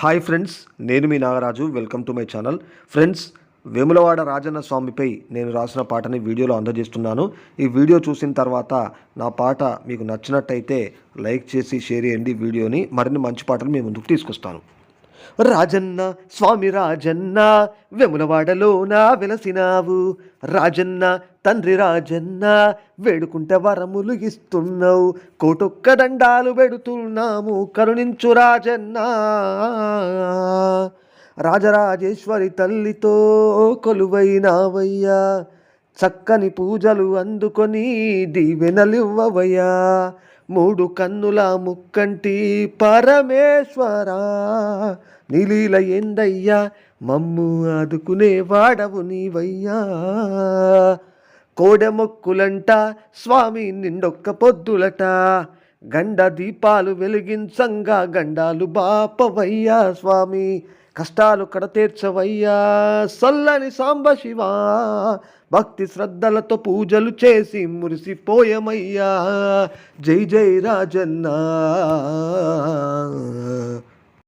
Hi friends నేను మీ Nagaraju. Welcome to my channel friends Vemulawada Rajanna స్వామిపై నేను రాసిన పాటని వీడియోలో అందజేస్తున్నాను. ఈ వీడియో చూసిన తర్వాత నా పాట మీకు నచ్చినట్టయితే లైక్ చేసి షేర్ చేయండి వీడియోని. మరిన్ని మంచి పాటలు మీ ముందుకు తీసుకొస్తాను. రాజన్న స్వామి రాజన్న వెములవాడలోన వెలసినావు. రాజన్న తండ్రి రాజన్న వేడుకుంటే వరములు ఇస్తున్నావు. కోటొక్క దండాలు పెడుతున్నాము కరుణించు రాజన్న. రాజరాజేశ్వరి తల్లితో కొలువైనావయ్యా. చక్కని పూజలు అందుకొని దీవెనలివ్వవయ్యా. మూడు కన్నుల ముక్కంటి పరమేశ్వరా. నీలీల ఏందయ్యా? మమ్ము ఆదుకునే వాడవు నీవయ్యా. కోడెమొక్కులంట స్వామి నిండొక్క పొద్దులట. గండ దీపాలు వెలిగించంగా గండాలు బాపవయ్యా స్వామి. కష్టాలు కడతీర్చవయ్యా. సల్లని సాంబ శివ. భక్తి శ్రద్ధలతో పూజలు చేసి మురిసిపోయమయ్యా. జై జై రాజన్నా.